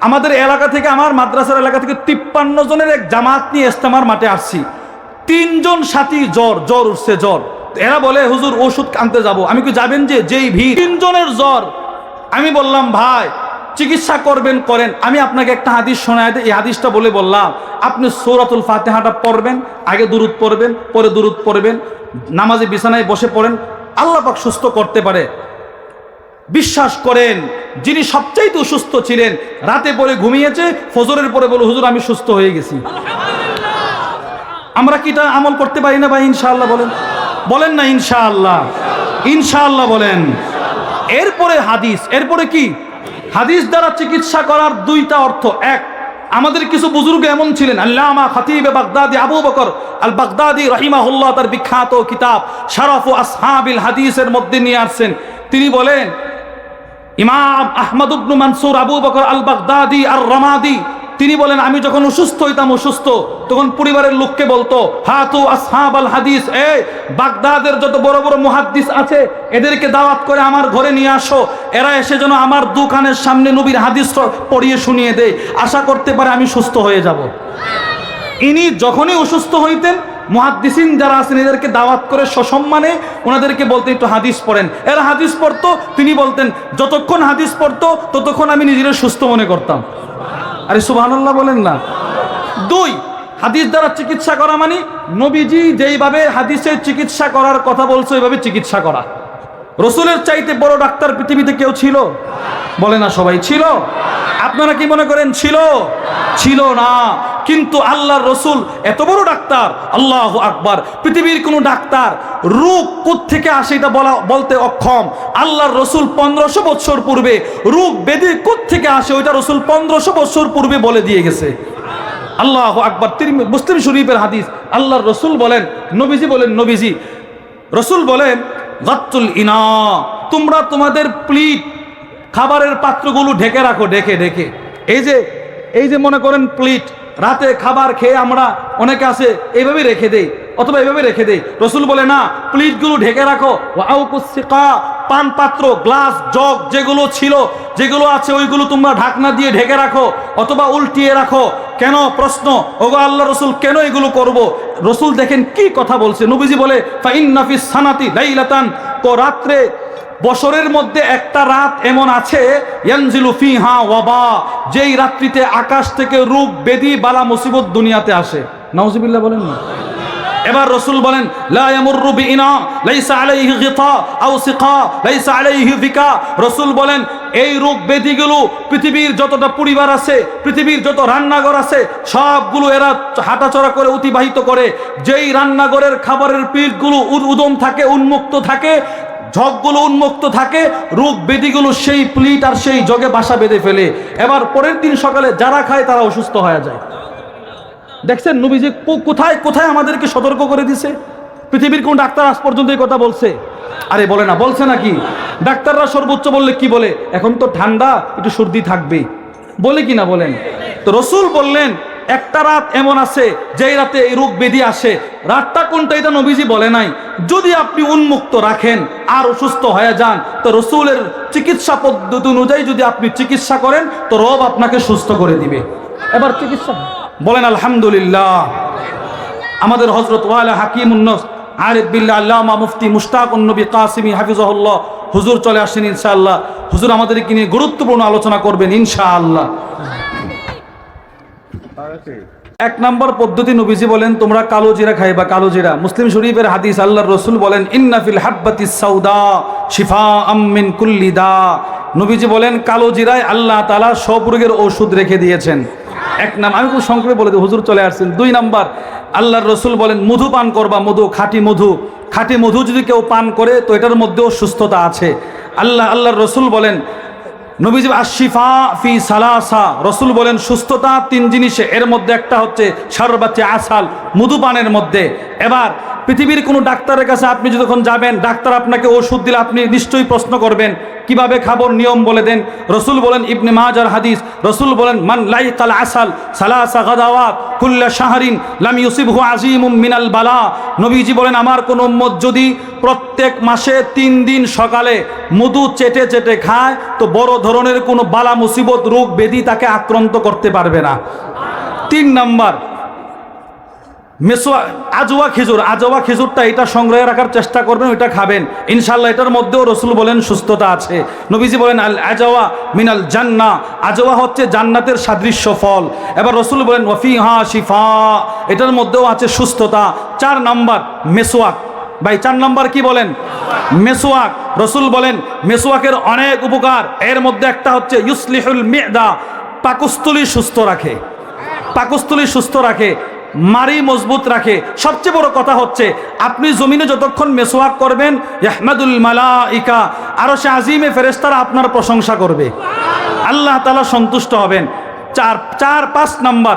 আমাদের এলাকা থেকে, আমার মাদ্রাসার এলাকা থেকে তিপ্পান্ন জনের এক জামাত নিয়ে ইস্তেমার মাঠে আসছি। তিনজন সাথী জ্বর জ্বর উঠছে, জ্বর। এরা বলে, হুজুর, ওষুধ আনতে যাব। আমি কি যাবেন যে? যেই ভিড়। তিনজনের জ্বর। আমি বললাম, ভাই, চিকিৎসা করবেন, করেন। আমি আপনাকে একটা হাদিস শোনায় এই হাদিসটা বলে বললাম, আপনি সৌরাতুল ফাতেহাটা পড়বেন, আগে দুরুদ পড়বেন, পরে দুরুদ পড়বেন, নামাজে বিছানায় বসে পড়েন, আল্লাহ পাক সুস্থ করতে পারে। বিশ্বাস করেন, যিনি সবচাইতে অসুস্থ ছিলেন, রাতে পরে ঘুমিয়েছে, ফজরের পরে বলে, হুজুর, আমি সুস্থ হয়ে গেছি। আমরা কি এটা আমল করতে পারি না ভাই, ইনশাআল্লাহ বলেন? বলেন না, ইনশাআল্লাহ। ইনশাআল্লাহ বলেন। এরপরে হাদিস, এরপরে কি? হাদিস দ্বারা চিকিৎসা করার দুইটা অর্থ। এক, আমাদের কিছু বুজুর্গ এমন ছিলেন, আল্লামা খতিবে বাগদাদি আবু বকর আল বাগদাদি রহিমাহুল্লাহ তার বিখ্যাত কিতাব, শারফ ও আসহাবিল হাদিসের মধ্যে নিয়ে আসছেন। তিনি বলেন ইমাম আহমদ ইবনু মানসুর, আবু বকর আল বাগদাদি আর রমাদি তিনি বলেন, আমি যখন অসুস্থ হইতাম, অসুস্থ, তখন পরিবারের লোককে বলতো, হাতু আসহাব আল হাদিস, এ, বাগদাদের যত বড় বড় মুহাদ্দিস আছে, এদেরকে দাওয়াত করে আমার ঘরে নিয়ে আসো, এরা এসে যেন আমার দোকানের সামনে নবীর হাদিস পড়িয়ে শুনিয়ে দেয়, আশা করতে পারে আমি সুস্থ হয়ে যাব। ইনি যখনই অসুস্থ হইতেন মুহাদ্দিসিন যারা আছেন এদেরকে দাওয়াত করে সসম্মানে ওনাদেরকে বলতেন একটু হাদিস পড়েন। এরা হাদিস পড়তো তিনি বলতেন যতক্ষণ হাদিস পড়তো ততক্ষণ আমি নিজের সুস্থ মনে করতাম। আরে সুবহানাল্লাহ বলেন না। দুই হাদিস দ্বারা চিকিৎসা করা মানে নবীজি যেইভাবে হাদিসের চিকিৎসা করার কথা বলছে ওইভাবে চিকিৎসা করা। রসুলের চাইতে বড় ডাক্তার পৃথিবীতে কেউ ছিল? বলে না সবাই ছিল। আপনারা কি মনে করেন ছিল? ছিল না। কিন্তু আল্লাহর রসুল এত বড় ডাক্তার, আল্লাহ আকবার। পৃথিবীর কোনো ডাক্তার রোগ থেকে আসে এটা বলা, বলতে অক্ষম। আল্লাহর রসুল পনেরোশো বছর পূর্বে রোগ বেদি থেকে আসে ওইটা রসুল পনেরোশো বছর পূর্বে বলে দিয়ে গেছে। আল্লাহ আকবর। মুসলিম শরীফের হাদিস, আল্লাহর রসুল বলেন, নবীজি বলেন, নবীজি, রসুল বলেন, গাত্তুল ইনা, তোমরা তোমাদের প্লিট, খাবারের পাত্রগুলো ঢেকে রাখো, ঢেকে ঢেকে। এই যে এই যে মনে করেন প্লিট রাতে খাবার খেয়ে আমরা অনেকে আছে এইভাবে রেখে দেই, অথবা এইভাবে রেখে দেই। রসুল বলে, না, প্লিটগুলো ঢেকে রাখো। পান পাত্র গ্লাস, জগ, যেগুলো ছিল, যেগুলো আছে, ওইগুলো তোমরা ঢাকনা দিয়ে ঢেকে রাখো, অথবা উল্টিয়ে রাখো। কেন? প্রশ্ন, ওগো আল্লাহ রসুল, কেন এগুলো করব? রসুল দেখেন কি কথা বলছে। নবীজি বলে ফাইন নাফিস সানাতি লাইলাতান। তো রাত্রে বছরের মধ্যে একটা রাত এমন আছে যেই রাত্রিতে আকাশ থেকে রূপ, বেদি, বালা, মুসিবত দুনিয়াতে আসে। নাউজুবিল্লাহ বলেন না। এবার রসুল বলেন রসুল বলেন, এই রোগ ব্যাধিগুলো পৃথিবীর যতটা পরিবার আছে, পৃথিবীর যত রান্নাঘর আছে, সবগুলো এরা হাঁটাচড়া করে, অতিবাহিত করে। যেই রান্নাঘরের খাবারের পিঠগুলো উদম থাকে, উন্মুক্ত থাকে ঝগগুলো উন্মুক্ত থাকে, রোগ বেদিগুলো সেই প্লিট আর সেই জগে বাসা বেঁধে ফেলে। এবার পরের দিন সকালে যারা খায় তারা অসুস্থ হয়ে যায়। দেখছেন নবীজি কোথায় কোথায় আমাদেরকে সতর্ক করে দিছে? পৃথিবীর কোন ডাক্তার আজ পর্যন্ত এই কথা বলছে? আরে বলে না, বলছে নাকি? ডাক্তাররা সর্বোচ্চ বললে কি বলে? এখন তো ঠান্ডা, একটু সর্দি থাকবেই। বলে কি না বলেন? তো রসুল বললেন একটা রাত এমন আছে, যেই রাতে এই রোগ বেদি আসে। রাতটা কোনটা এটা নবীজি বলে নাই। যদি আপনি উন্মুক্ত রাখেন আর অসুস্থ হয়ে যান, তো রসুলের চিকিৎসা পদ্ধতি অনুযায়ী যদি আপনি চিকিৎসা করেন, তো রব আপনাকে সুস্থ করে দিবে। এবার চিকিৎসা। বলেন, আলহামদুলিল্লাহ। আমাদের হজরত ওয়ালা হাকিম উন্নস আরিফ বিল্লাহ আল্লামা মুফতি মুশতাক নবী কাসিমি হাফিজহুল্লাহ। হুজুর চলে আসেন ইনশাআল্লাহ। হুজুর আমাদেরকে নিয়ে গুরুত্বপূর্ণ আলোচনা করবেন ইনশাআল্লাহ। এক নম্বর পদ্ধতি নবীজি বলেন, তোমরা কালো জিরা খাইবা, কালো জিরা। মুসলিম শরীফের হাদিস আল্লাহর রসুল বলেন ইন্নাফিল হাব্বাতি সৌদা শিফা আম্মিন কুল্লিদা নবীজি বলেন, কালো জিরায় আল্লাহ তালা সব রোগের ওষুধ রেখে দিয়েছেন। এক নাম আমি খুব সংক্ষেপে বলে দিই, হুজুর চলে আসছেন। দুই নাম্বার, আল্লাহর রসুল বলেন, মধু পান করবা, মধু, খাঁটি মধু। খাঁটি মধু যদি কেউ পান করে, তো এটার মধ্যেও সুস্থতা আছে। আল্লাহ আল্লাহর রসুল বলেন নবীজি আশিফা ফি সালাসা। রসুল বলেন, সুস্থতা তিন জিনিসে। এর মধ্যে একটা হচ্ছে সারবাচ্চে আসাল, মধুপানের মধ্যে। এবার পৃথিবীর কোনো ডাক্তারের কাছে আপনি যখন যাবেন, ডাক্তার আপনাকে ওষুধ দিলে আপনি নিশ্চয়ই প্রশ্ন করবেন, কীভাবে খাব নিয়ম বলে দেন? রসুল বলেন, ইবনে মাজার হাদিস, রসুল বলেন, মান লাইকাল আসাল সালাসা গাদাওয়াত কুল্লা শাহরিন লাম ইউসিবহু আজিমুম মিনাল বালা। নবীজি বলেন, আমার কোন উম্মত যদি প্রত্যেক মাসে তিন দিন সকালে মধু চেটে চেটে খায়, তো বড় ধরনের কোনো বালা, মুসিবত, রোগ, ব্যাধি তাকে আক্রান্ত করতে পারবে না। তিন নাম্বার মেসোয়া আজোয়া খেজুর আজোয়া খেজুরটা এটা সংগ্রহে রাখার চেষ্টা করবেন, ওইটা খাবেন। ইনশাল্লাহ এটার মধ্যেও রসুল বলেন সুস্থতা আছে। নবীজি বলেন, আল আজওয়া মিনাল জান্না। আজওয়া হচ্ছে জান্নাতের সাদৃশ্য ফল। এবার রসুল বলেন ওয়ফি হা শিফা। এটার মধ্যেও আছে সুস্থতা। চার নাম্বার, মেসোয়াক। ভাই, চার নাম্বার কি বলেন? মেসোয়াক। রসুল বলেন, মেসোয়াকের অনেক উপকার। এর মধ্যে একটা হচ্ছে, ইউসলিহুল মেদা। পাকস্থলী সুস্থ রাখে। পাকস্থলী সুস্থ রাখে। মারি মজবুত রাখে। সবচেয়ে বড় কথা হচ্ছে, আপনি জমিনে যতক্ষণ মেসোয়াক করবেন ইহমাদুল মালাইকা আরও সে আজিমে ফেরেস্তারা আপনার প্রশংসা করবে। আল্লাহ তালা সন্তুষ্ট হবেন। চার চার, পাঁচ নাম্বার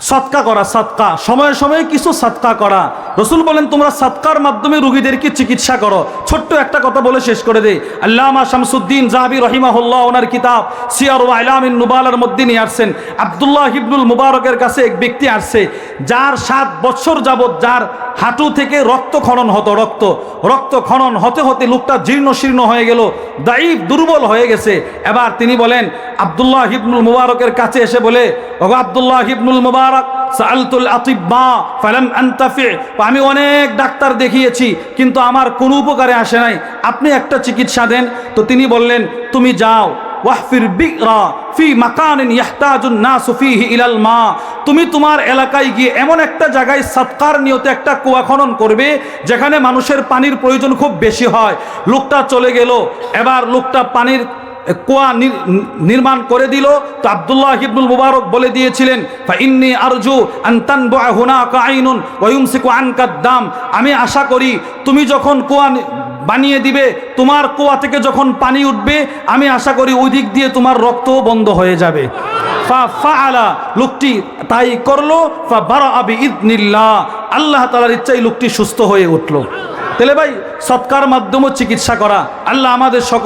সৎকা করা, সৎকা। সময়ে সময়ে কিছু সৎকা করা। রসুল বলেন, তোমরা সৎকার মাধ্যমে রুগীদেরকে চিকিৎসা করো। ছোট্ট একটা কথা বলে শেষ করে দেই। আল্লামা শামসুদ্দিন জাহাবি রহিমাহুল্লাহ ওনার কিতাব সিয়ার আলামিন নুবালার মধ্যে নিয়ে আসছেন। আবদুল্লাহ হিবনুল মুবারকের কাছে এক ব্যক্তি আসছে, যার সাত বছর যাবৎ যার হাঁটু থেকে রক্ত খনন হতো, রক্ত। রক্ত খনন হতে হতে লোকটা জীর্ণ শীর্ণ হয়ে গেল দাইব দুর্বল হয়ে গেছে। এবার তিনি বলেন, আবদুল্লাহ হিবনুল মুবারকের কাছে এসে বলে আবদুল্লাহ হিবনুল মুবারক সালতুল আতিব্বা, ফালাম আন্তাফি। আমি অনেক ডাক্তার দেখিয়েছি, কিন্তু আমার কোনো উপকারে আসে নাই। আপনি একটা চিকিৎসা দেন। তো তিনি বললেন, তুমি যাও, ওয়াহফির বিকরা ফি মাকানিন ইয়াহতাজুন নাসু ইলাল মা। তুমি তোমার এলাকায় গিয়ে এমন একটা জায়গায় সৎকার নিয়তে একটা কুয়া খনন করবে, যেখানে মানুষের পানির প্রয়োজন খুব বেশি হয়। লোকটা চলে গেল। এবার লোকটা পানির কুয়া নির্মাণ করে দিল। তো আব্দুল্লাহ ইবনুল মুবারক বলে দিয়েছিলেন ইন্নি আরজু আনতান ওয়ুমসিকু আনকাদ দাম। আমি আশা করি, তুমি যখন কুয়া বানিয়ে দিবে, তোমার কুয়া থেকে যখন পানি উঠবে, আমি আশা করি ওই দিক দিয়ে তোমার রক্তও বন্ধ হয়ে যাবে। ফা ফা আলা লোকটি তাই করল, ফা বারা আবি ইদনিল্লাহ আল্লাহ তালার ইচ্ছাই লোকটি সুস্থ হয়ে উঠল। তাহলে ভাই, সৎকার মাধ্যমে চিকিৎসা করা, আল্লাহ আমাদের সকল